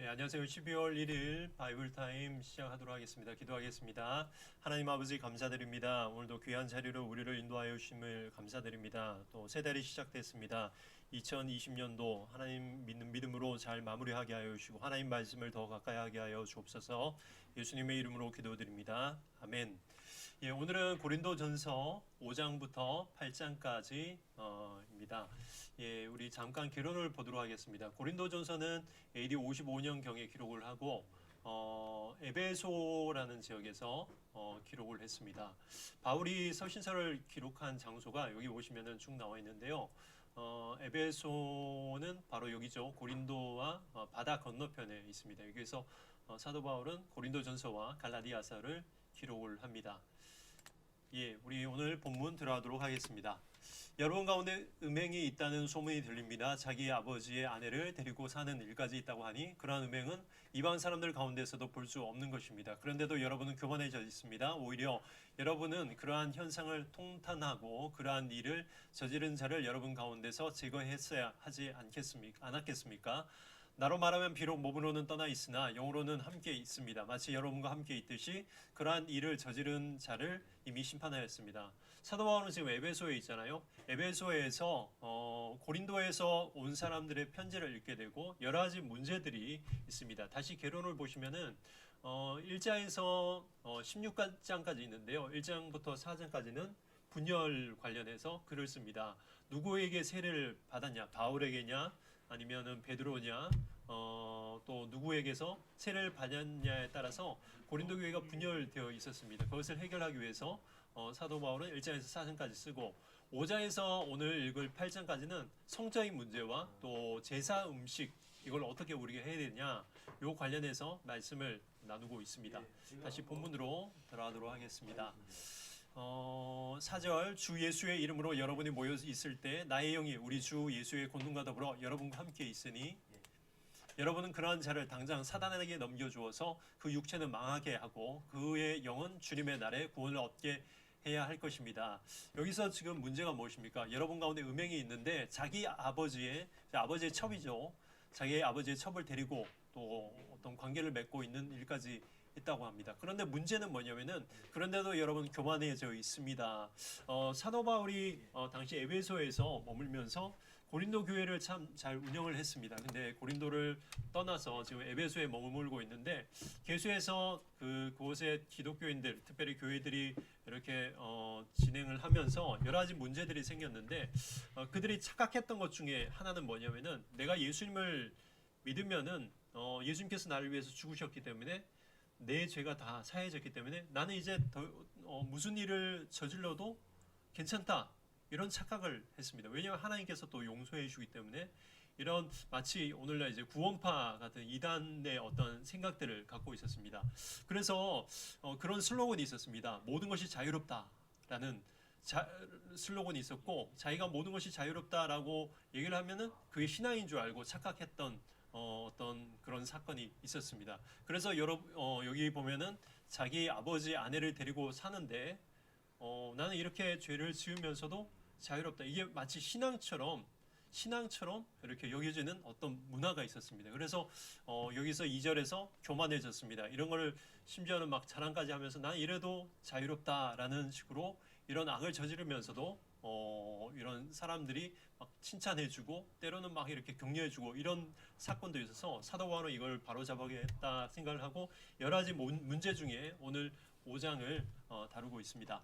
네, 안녕하세요. 12월 1일 바이블 타임 시작하도록 하겠습니다. 기도하겠습니다. 하나님 아버지 감사드립니다. 오늘도 귀한 자리로 우리를 인도하여 주심을 감사드립니다. 또새 달이 시작됐습니다. 2020년도 하나님 믿는 믿음으로 잘 마무리하게 하여 주시고 하나님 말씀을 더 가까이 하게 하여 주옵소서. 예수님의 이름으로 기도드립니다. 아멘. 예, 오늘은 고린도전서 5장부터 8장까지 어입니다. 예, 우리 잠깐 개론을 보도록 하겠습니다. 고린도전서는 AD 55년 경에 기록을 하고 어, 에베소라는 지역에서 어, 기록을 했습니다. 바울이 서신서를 기록한 장소가 여기 보시면은 쭉 나와 있는데요. 어, 에베소는 바로 여기죠. 고린도와 어, 바다 건너편에 있습니다. 여기서 어, 사도 바울은 고린도전서와 갈라디아서를 기록을 합니다. 예, 우리 오늘 본문 들어가도록 하겠습니다. 여러분 가운데 음행이 있다는 소문이 들립니다. 자기 아버지의 아내를 데리고 사는 일까지 있다고 하니 그러한 음행은 이방 사람들 가운데서도 볼 수 없는 것입니다. 그런데도 여러분은 교만해져 있습니다. 오히려 여러분은 그러한 현상을 통탄하고 그러한 일을 저지른 자를 여러분 가운데서 제거했어야 하지 않겠습니까? 않았겠습니까? 나로 말하면 비록 몸으로는 떠나 있으나 영으로는 함께 있습니다. 마치 여러분과 함께 있듯이 그러한 일을 저지른 자를 이미 심판하였습니다. 사도 바울은 지금 에베소에 있잖아요. 에베소에서 어, 고린도에서 온 사람들의 편지를 읽게 되고 여러 가지 문제들이 있습니다. 다시 개론을 보시면은 어, 1장에서 어, 16장까지 있는데요. 1장부터 4장까지는 분열 관련해서 글을 씁니다. 누구에게 세례를 받았냐? 바울에게냐? 아니면은 베드로냐? 어, 또 누구에게서 세례를 받았냐에 따라서 고린도 교회가 분열되어 있었습니다. 그것을 해결하기 위해서 어, 사도 바울은 1장에서 4장까지 쓰고 5장에서 오늘 읽을 8장까지는 성적인 문제와 또 제사 음식 이걸 어떻게 우리가 해야 되냐 요 관련해서 말씀을 나누고 있습니다. 다시 본문으로 들어가도록 하겠습니다. 어, 4절 주 예수의 이름으로 여러분이 모여 있을 때 나의 영이 우리 주 예수의 권능과 더불어 여러분과 함께 있으니 여러분은 그러한 자를 당장 사단에게 넘겨주어서 그 육체는 망하게 하고 그의 영은 주님의 날에 구원을 얻게 해야 할 것입니다. 여기서 지금 문제가 무엇입니까? 여러분 가운데 음행이 있는데 자기 아버지의 아버지의 첩이죠. 자기 아버지의 첩을 데리고 또 어떤 관계를 맺고 있는 일까지 있다고 합니다. 그런데 문제는 뭐냐면은 그런데도 여러분 교만해져 있습니다. 어, 사도 바울이 어, 당시 에베소에서 머물면서 고린도 교회를 참 잘 운영을 했습니다. 근데 고린도를 떠나서 지금 에베소에 머물고 있는데 개수에서 그 그곳의 기독교인들, 특별히 교회들이 이렇게 어, 진행을 하면서 여러 가지 문제들이 생겼는데 어, 그들이 착각했던 것 중에 하나는 뭐냐면은 내가 예수님을 믿으면은 어, 예수님께서 나를 위해서 죽으셨기 때문에 내 죄가 다 사해졌기 때문에 나는 이제 더, 어, 무슨 일을 저질러도 괜찮다 이런 착각을 했습니다. 왜냐하면 하나님께서 또 용서해 주기 때문에 이런 마치 오늘날 이제 구원파 같은 이단의 어떤 생각들을 갖고 있었습니다. 그래서 어, 그런 슬로건이 있었습니다. 모든 것이 자유롭다라는 자, 슬로건이 있었고 자기가 모든 것이 자유롭다라고 얘기를 하면은 그게 신앙인 줄 알고 착각했던 어, 어떤 그런 사건이 있었습니다. 그래서 여러 어, 여기 보면은 자기 아버지 아내를 데리고 사는데 어, 나는 이렇게 죄를 지으면서도 자유롭다. 이게 마치 신앙처럼 신앙처럼 이렇게 여겨지는 어떤 문화가 있었습니다. 그래서 어, 여기서 2절에서 교만해졌습니다. 이런 거를 심지어는 막 자랑까지 하면서 난 이래도 자유롭다라는 식으로 이런 악을 저지르면서도 어, 이런 사람들이 막 칭찬해주고 때로는 막 이렇게 격려해주고 이런 사건도 있어서 사도 바울은 이걸 바로 잡아야겠다 생각을 하고 여러 가지 문- 문제 중에 오늘 5장을 어, 다루고 있습니다.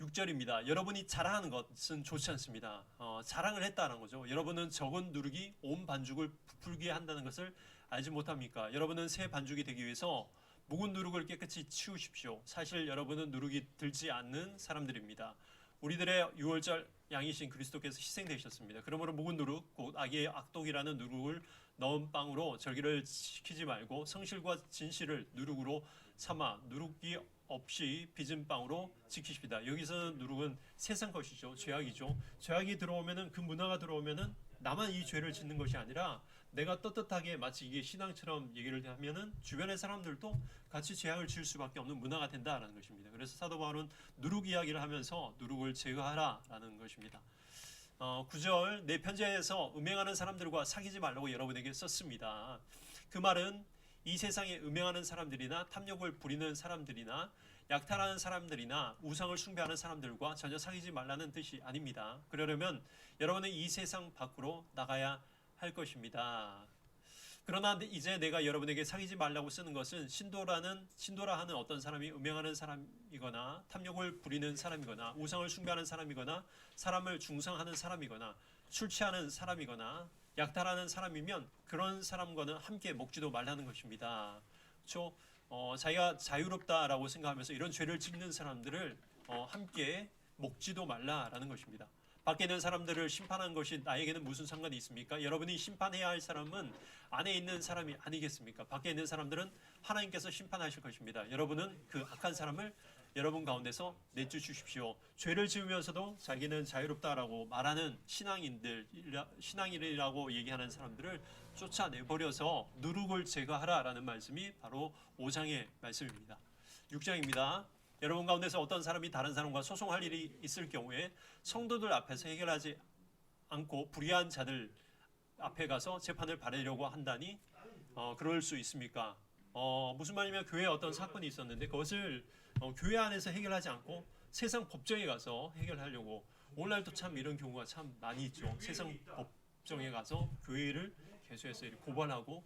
6절입니다. 여러분이 자랑하는 것은 좋지 않습니다. 어, 자랑을 했다는 거죠. 여러분은 적은 누룩이 온 반죽을 부풀게 한다는 것을 알지 못합니까? 여러분은 새 반죽이 되기 위해서 묵은 누룩을 깨끗이 치우십시오. 사실 여러분은 누룩이 들지 않는 사람들입니다. 우리들의 유월절 양이신 그리스도께서 희생되셨습니다. 그러므로 묵은 누룩, 곧 악의 악독이라는 누룩을 넣은 빵으로 절기를 시키지 말고 성실과 진실을 누룩으로 삼아 누룩이 없이 빚은 빵으로 지키십니다. 여기서는 누룩은 세상 것이죠. 죄악이죠. 죄악이 들어오면은 그 문화가 들어오면은 나만 이 죄를 짓는 것이 아니라 내가 떳떳하게 마치 이게 신앙처럼 얘기를 하면은 주변의 사람들도 같이 죄악을 지을 수밖에 없는 문화가 된다라는 것입니다. 그래서 사도 바울은 누룩 이야기를 하면서 누룩을 제거하라라는 것입니다. 어, 9절 내 편지에서 음행하는 사람들과 사귀지 말라고 여러분에게 썼습니다. 그 말은 이 세상에 음행하는 사람들이나 탐욕을 부리는 사람들이나 약탈하는 사람들이나 우상을 숭배하는 사람들과 전혀 사귀지 말라는 뜻이 아닙니다. 그러려면 여러분은 이 세상 밖으로 나가야 할 것입니다. 그러나 이제 내가 여러분에게 사귀지 말라고 쓰는 것은 신도라는 신도라 하는 어떤 사람이 음행하는 사람이거나 탐욕을 부리는 사람이거나 우상을 숭배하는 사람이거나 사람을 중상하는 사람이거나 술 취하는 사람이거나 약탈하는 사람이면 그런 사람과는 함께 먹지도 말라는 것입니다. 그렇죠? 어, 자기가 자유롭다라고 생각하면서 이런 죄를 짓는 사람들을 어, 함께 먹지도 말라라는 것입니다. 밖에 있는 사람들을 심판한 것이 나에게는 무슨 상관이 있습니까? 여러분이 심판해야 할 사람은 안에 있는 사람이 아니겠습니까? 밖에 있는 사람들은 하나님께서 심판하실 것입니다. 여러분은 그 악한 사람을 여러분 가운데서 내쫓으십시오. 죄를 지으면서도 자기는 자유롭다라고 말하는 신앙인들, 신앙인이라고 얘기하는 사람들을 쫓아내버려서 누룩을 제거하라라는 말씀이 바로 5장의 말씀입니다. 6장입니다. 여러분 가운데서 어떤 사람이 다른 사람과 소송할 일이 있을 경우에 성도들 앞에서 해결하지 않고 불의한 자들 앞에 가서 재판을 받으려고 한다니 어, 그럴 수 있습니까? 어, 무슨 말이냐면 교회에 어떤 사건이 있었는데 그것을 어, 교회 안에서 해결하지 않고 세상 법정에 가서 해결하려고 오늘날도 참 이런 경우가 참 많이 있죠. 세상 법정에 가서 교회를 개수해서 고발하고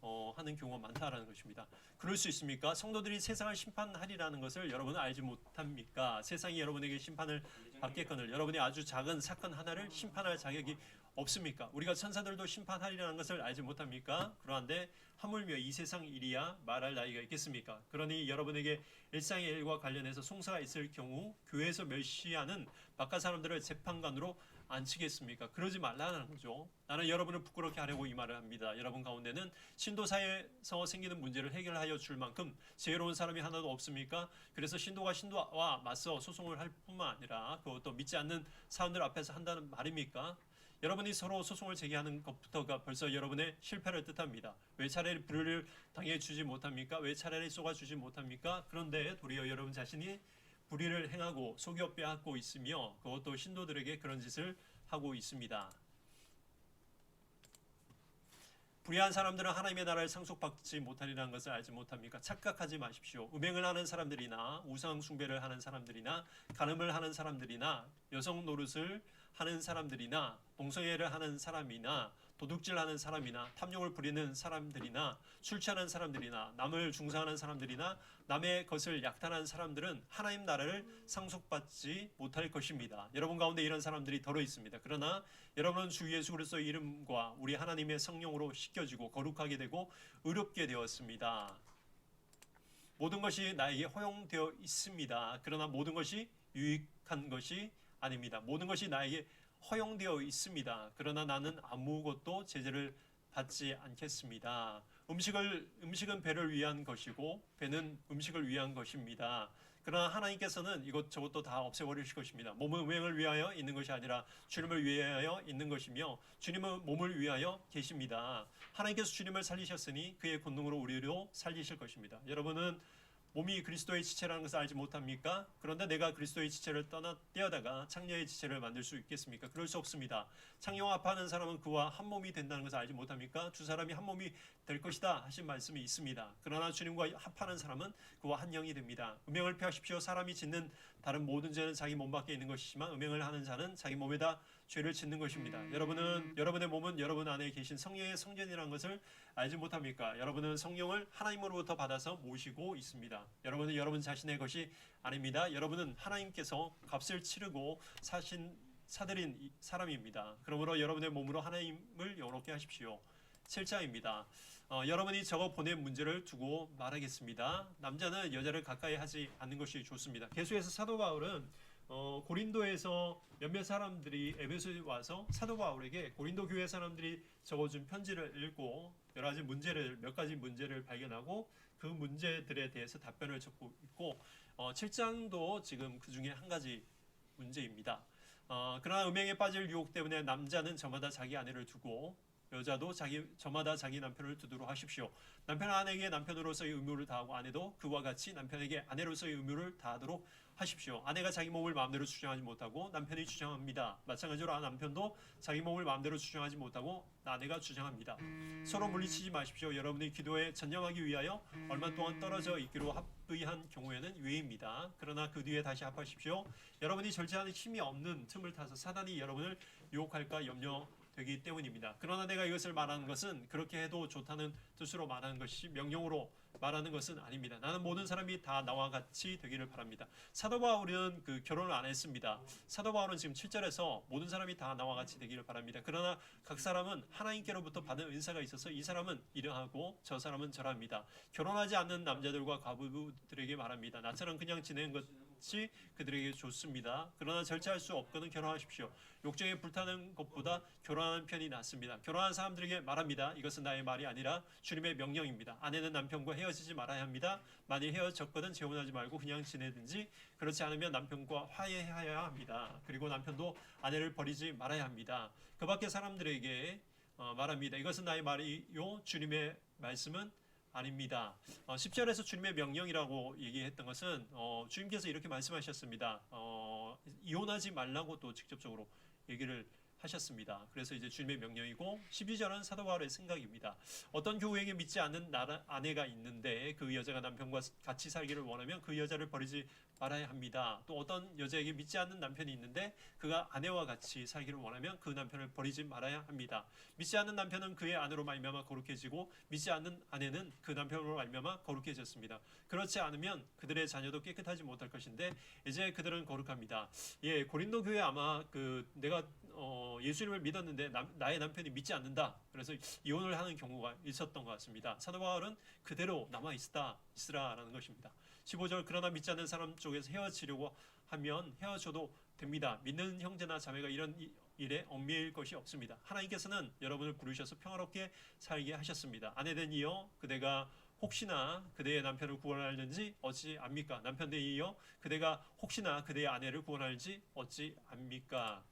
어, 하는 경우가 많다라는 것입니다. 그럴 수 있습니까? 성도들이 세상을 심판하리라는 것을 여러분은 알지 못합니까? 세상이 여러분에게 심판을 받겠거늘 여러분이 아주 작은 사건 하나를 심판할 자격이 없습니까? 우리가 천사들도 심판하리라는 것을 알지 못합니까? 그러한데 하물며 이 세상 일이야 말할 나이가 있겠습니까? 그러니 여러분에게 일상의 일과 관련해서 송사가 있을 경우 교회에서 멸시하는 바깥 사람들을 재판관으로 앉히겠습니까? 그러지 말라는 거죠. 나는 여러분을 부끄럽게 하려고 이 말을 합니다. 여러분 가운데는 신도사에서 생기는 문제를 해결하여 줄 만큼 지혜로운 사람이 하나도 없습니까? 그래서 신도가 신도와 맞서 소송을 할 뿐만 아니라 그것도 믿지 않는 사람들 앞에서 한다는 말입니까? 여러분이 서로 소송을 제기하는 것부터가 벌써 여러분의 실패를 뜻합니다. 왜 차라리 불을 당해 주지 못합니까? 왜 차라리 쏘아 주지 못합니까? 그런데 도리어 여러분 자신이 불의를 행하고 속여 빼앗고 있으며 그것도 신도들에게 그런 짓을 하고 있습니다. 불의한 사람들은 하나님의 나라를 상속받지 못하리라는 것을 알지 못합니까? 착각하지 마십시오. 음행을 하는 사람들이나 우상 숭배를 하는 사람들이나 간음을 하는 사람들이나 여성 노릇을 하는 사람들이나 동성애를 하는 사람이나 도둑질하는 사람이나 탐욕을 부리는 사람들이나 술 취하는 사람들이나 남을 중상하는 사람들이나 남의 것을 약탈하는 사람들은 하나님 나라를 상속받지 못할 것입니다. 여러분 가운데 이런 사람들이 더러 있습니다. 그러나 여러분은 주 예수 그리스도의 이름과 우리 하나님의 성령으로 씻겨지고 거룩하게 되고 의롭게 되었습니다. 모든 것이 나에게 허용되어 있습니다. 그러나 모든 것이 유익한 것이 아닙니다. 모든 것이 나에게 허용되어 있습니다. 그러나 나는 아무것도 제재를 받지 않겠습니다. 음식을 음식은 배를 위한 것이고 배는 음식을 위한 것입니다. 그러나 하나님께서는 이것 저것도 다 없애버리실 것입니다. 몸은 음행을 위하여 있는 것이 아니라 주님을 위하여 있는 것이며 주님은 몸을 위하여 계십니다. 하나님께서 주님을 살리셨으니 그의 권능으로 우리로 살리실 것입니다. 여러분은 몸이 그리스도의 지체라는 것을 알지 못합니까? 그런데 내가 그리스도의 지체를 떠나 떼어다가 창녀의 지체를 만들 수 있겠습니까? 그럴 수 없습니다. 창녀와 합하는 사람은 그와 한 몸이 된다는 것을 알지 못합니까? 두 사람이 한 몸이 될 것이다 하신 말씀이 있습니다. 그러나 주님과 합하는 사람은 그와 한 영이 됩니다. 음행을 피하십시오. 사람이 짓는 다른 모든 죄는 자기 몸 밖에 있는 것이지만 음행을 하는 자는 자기 몸에다 죄를 짓는 것입니다. 여러분은 여러분의 몸은 여러분 안에 계신 성령의 성전이라는 것을 알지 못합니까? 여러분은 성령을 하나님으로부터 받아서 모시고 있습니다. 여러분은 여러분 자신의 것이 아닙니다. 여러분은 하나님께서 값을 치르고 사신 사들인 사람입니다. 그러므로 여러분의 몸으로 하나님을 영롭게 하십시오. 7장입니다. 어, 여러분이 적어 보낸 문제를 두고 말하겠습니다. 남자는 여자를 가까이 하지 않는 것이 좋습니다. 계속해서 사도 바울은 어, 고린도에서 몇몇 사람들이 에베소에 와서 사도 바울에게 고린도 교회 사람들이 적어준 편지를 읽고 여러 가지 문제를 몇 가지 문제를 발견하고 그 문제들에 대해서 답변을 적고 있고 어, 7장도 지금 그 중에 한 가지 문제입니다. 어, 그러나 음행에 빠질 유혹 때문에 남자는 저마다 자기 아내를 두고 여자도 자기 저마다 자기 남편을 두도록 하십시오. 남편 아내에게 남편으로서의 의무를 다하고 아내도 그와 같이 남편에게 아내로서의 의무를 다하도록 하십시오. 아내가 자기 몸을 마음대로 주장하지 못하고 남편이 주장합니다. 마찬가지로 남편도 자기 몸을 마음대로 주장하지 못하고 아내가 주장합니다. 서로 물리치지 마십시오. 여러분이 기도에 전념하기 위하여 얼마 동안 떨어져 있기로 합의한 경우에는 유예입니다. 그러나 그 뒤에 다시 합하십시오. 여러분이 절제하는 힘이 없는 틈을 타서 사단이 여러분을 유혹할까 염려 되기 때문입니다. 그러나 내가 이것을 말하는 것은 그렇게 해도 좋다는 뜻으로 말하는 것이 명령으로 말하는 것은 아닙니다. 나는 모든 사람이 다 나와 같이 되기를 바랍니다. 사도 바울은 그 결혼을 안 했습니다. 사도 바울은 지금 7절에서 모든 사람이 다 나와 같이 되기를 바랍니다. 그러나 각 사람은 하나님께로부터 받은 은사가 있어서 이 사람은 이러하고 저 사람은 저랍니다. 결혼하지 않는 남자들과 과부들에게 말합니다. 나처럼 그냥 지내는 것 이 그들에게 좋습니다. 그러나 절제할 수 없거든 결혼하십시오. 욕정에 불타는 것보다 결혼하는 편이 낫습니다. 결혼한 사람들에게 말합니다. 이것은 나의 말이 아니라 주님의 명령입니다. 아내는 남편과 헤어지지 말아야 합니다. 만일 헤어졌거든 재혼하지 말고 그냥 지내든지 그렇지 않으면 남편과 화해해야 합니다. 그리고 남편도 아내를 버리지 말아야 합니다. 그 밖에 사람들에게 어, 말합니다. 이것은 나의 말이요 주님의 말씀은 아닙니다. 어, 10절에서 주님의 명령이라고 얘기했던 것은 어, 주님께서 이렇게 말씀하셨습니다. 어, 이혼하지 말라고 또 직접적으로 얘기를 하셨습니다. 그래서 이제 주님의 명령이고 12절은 사도 바울의 생각입니다. 어떤 교우에게 믿지 않는 나라, 아내가 있는데 그 여자가 남편과 같이 살기를 원하면 그 여자를 버리지 말아야 합니다. 또 어떤 여자에게 믿지 않는 남편이 있는데 그가 아내와 같이 살기를 원하면 그 남편을 버리지 말아야 합니다. 믿지 않는 남편은 그의 아내로 말미암아 거룩해지고 믿지 않는 아내는 그 남편으로 말미암아 거룩해졌습니다. 그렇지 않으면 그들의 자녀도 깨끗하지 못할 것인데 이제 그들은 거룩합니다. 예, 고린도 교회 아마 그 내가 어, 예수님을 믿었는데 남, 나의 남편이 믿지 않는다. 그래서 이혼을 하는 경우가 있었던 것 같습니다. 사도 바울은 그대로 남아 있다 있으라라는 것입니다. 15절 그러나 믿지 않는 사람 쪽에서 헤어지려고 하면 헤어져도 됩니다. 믿는 형제나 자매가 이런 이- 일에 얽매일 것이 없습니다. 하나님께서는 여러분을 부르셔서 평화롭게 살게 하셨습니다. 아내된 이여 그대가 혹시나 그대의 남편을 구원하는지 어찌 압니까? 남편된 이여 그대가 혹시나 그대의 아내를 구원할지 어찌 압니까?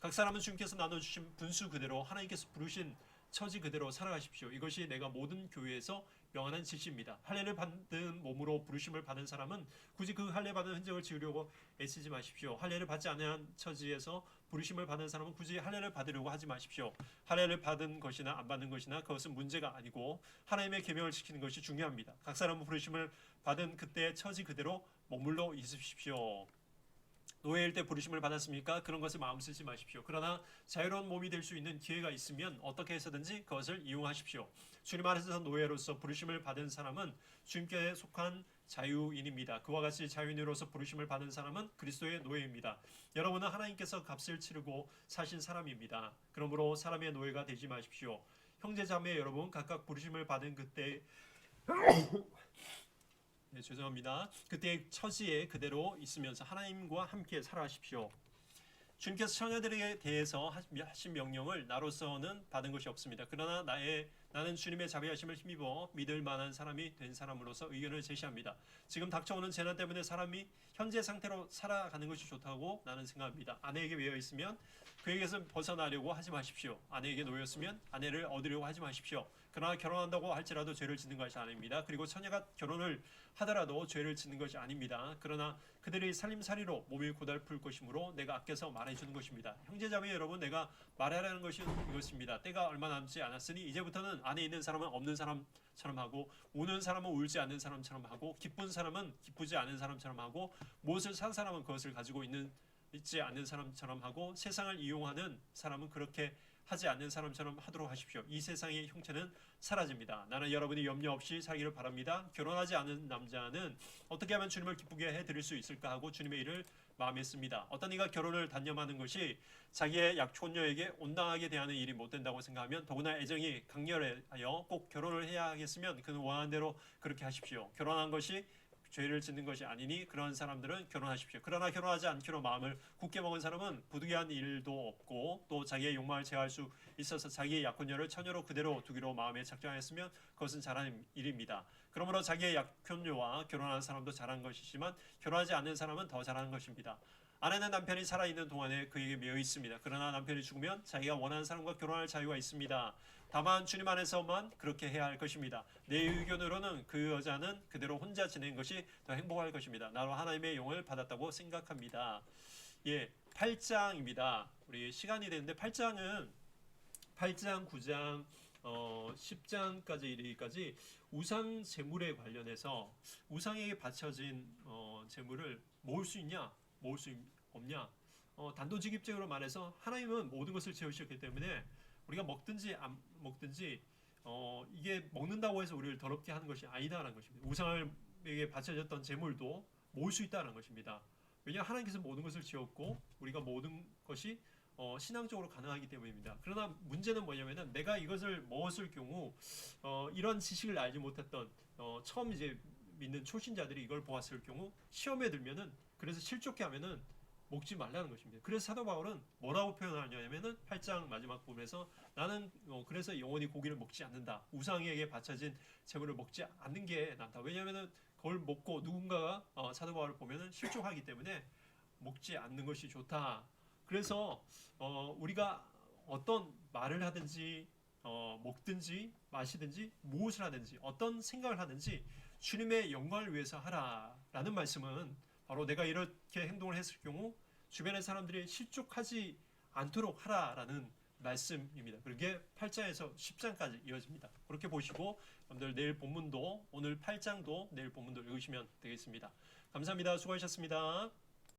각 사람은 주님께서 나눠주신 분수 그대로 하나님께서 부르신 처지 그대로 살아가십시오. 이것이 내가 모든 교회에서 명하는 지시입니다. 할례를 받은 몸으로 부르심을 받은 사람은 굳이 그 할례 받은 흔적을 지우려고 애쓰지 마십시오. 할례를 받지 않은 처지에서 부르심을 받은 사람은 굳이 할례를 받으려고 하지 마십시오. 할례를 받은 것이나 안 받는 것이나 그것은 문제가 아니고 하나님의 계명을 지키는 것이 중요합니다. 각 사람은 부르심을 받은 그때의 처지 그대로 머물러 있으십시오. 노예일 때 부르심을 받았습니까? 그런 것을 마음 쓰지 마십시오. 그러나 자유로운 몸이 될 수 있는 기회가 있으면 어떻게 해서든지 그것을 이용하십시오. 주님 안에서 노예로서 부르심을 받은 사람은 주님께 속한 자유인입니다. 그와 같이 자유인으로서 부르심을 받은 사람은 그리스도의 노예입니다. 여러분은 하나님께서 값을 치르고 사신 사람입니다. 그러므로 사람의 노예가 되지 마십시오. 형제 자매 여러분 각각 부르심을 받은 그때 네, 죄송합니다. 그때 처지에 그대로 있으면서 하나님과 함께 살아가십시오. 주님께서 처녀들에 대해서 하신 명령을 나로서는 받은 것이 없습니다. 그러나 나의 나는 주님의 자비하심을 힘입어 믿을 만한 사람이 된 사람으로서 의견을 제시합니다. 지금 닥쳐오는 재난 때문에 사람이 현재 상태로 살아가는 것이 좋다고 나는 생각합니다. 아내에게 매여 있으면 그에게서 벗어나려고 하지 마십시오. 아내에게 놓였으면 아내를 얻으려고 하지 마십시오. 그러나 결혼한다고 할지라도 죄를 짓는 것이 아닙니다. 그리고 처녀가 결혼을 하더라도 죄를 짓는 것이 아닙니다. 그러나 그들의 살림살이로 몸이 고달플 것이므로 내가 아껴서 말해주는 것입니다. 형제자매 여러분, 내가 말하라는 것이 이것입니다. 때가 얼마 남지 않았으니 이제부터는 안에 있는 사람은 없는 사람처럼 하고 우는 사람은 울지 않는 사람처럼 하고 기쁜 사람은 기쁘지 않은 사람처럼 하고 무엇을 산 사람은 그것을 가지고 있는 있지 않는 사람처럼 하고 세상을 이용하는 사람은 그렇게 하지 않는 사람처럼 하도록 하십시오. 이 세상의 형체는 사라집니다. 나는 여러분이 염려 없이 살기를 바랍니다. 결혼하지 않은 남자는 어떻게 하면 주님을 기쁘게 해드릴 수 있을까 하고 주님의 일을 마음에 씁니다. 어떤 이가 결혼을 단념하는 것이 자기의 약혼녀에게 온당하게 대하는 일이 못 된다고 생각하면 더구나 애정이 강렬하여 꼭 결혼을 해야 하겠으면 그는 원하는 대로 그렇게 하십시오. 결혼한 것이 죄를 짓는 것이 아니니 그런 사람들은 결혼하십시오. 그러나 결혼하지 않기로 마음을 굳게 먹은 사람은 부득이한 일도 없고 또 자기의 욕망을 제어할 수 있어서 자기의 약혼녀를 처녀로 그대로 두기로 마음에 작정하였으면 그것은 잘한 일입니다. 그러므로 자기의 약혼녀와 결혼하는 사람도 잘한 것이지만 결혼하지 않는 사람은 더 잘하는 것입니다. 아내는 남편이 살아있는 동안에 그에게 매여 있습니다. 그러나 남편이 죽으면 자기가 원하는 사람과 결혼할 자유가 있습니다. 다만 주님 안에서만 그렇게 해야 할 것입니다. 내 의견으로는 그 여자는 그대로 혼자 지내는 것이 더 행복할 것입니다. 나로 하나님의 용을 받았다고 생각합니다. 예, 8장입니다. 우리 시간이 되는데 8장은 8장, 9장, 어, 10장까지 이르기까지 우상 제물에 관련해서 우상에게 바쳐진 어, 제물을 모을 수 있냐, 모을 수 없냐. 어, 단도직입적으로 말해서 하나님은 모든 것을 채우셨기 때문에 우리가 먹든지 안 먹든지 어, 이게 먹는다고 해서 우리를 더럽게 하는 것이 아니다라는 것입니다. 우상에게 바쳐졌던 제물도 모을 수 있다는 것입니다. 왜냐 하나님께서 모든 것을 지었고 우리가 모든 것이 어, 신앙적으로 가능하기 때문입니다. 그러나 문제는 뭐냐면은 내가 이것을 먹었을 경우 어, 이런 지식을 알지 못했던 어, 처음 이제 믿는 초신자들이 이걸 보았을 경우 시험에 들면은 그래서 실족해 하면은 먹지 말라는 것입니다. 그래서 사도 바울은 뭐라고 표현하냐면은 8장 마지막 부분에서 나는 어, 그래서 영원히 고기를 먹지 않는다. 우상에게 바쳐진 재물을 먹지 않는 게 낫다. 왜냐하면은 그걸 먹고 누군가가 어, 사도 바울을 보면은 실족하기 때문에 먹지 않는 것이 좋다. 그래서 어, 우리가 어떤 말을 하든지 어, 먹든지 마시든지 무엇을 하든지 어떤 생각을 하든지 주님의 영광을 위해서 하라라는 말씀은 바로 내가 이렇게 행동을 했을 경우 주변의 사람들이 실족하지 않도록 하라라는 말씀입니다. 그게 8장에서 10장까지 이어집니다. 그렇게 보시고 여러분들 내일 본문도 오늘 8장도 내일 본문도 읽으시면 되겠습니다. 감사합니다. 수고하셨습니다.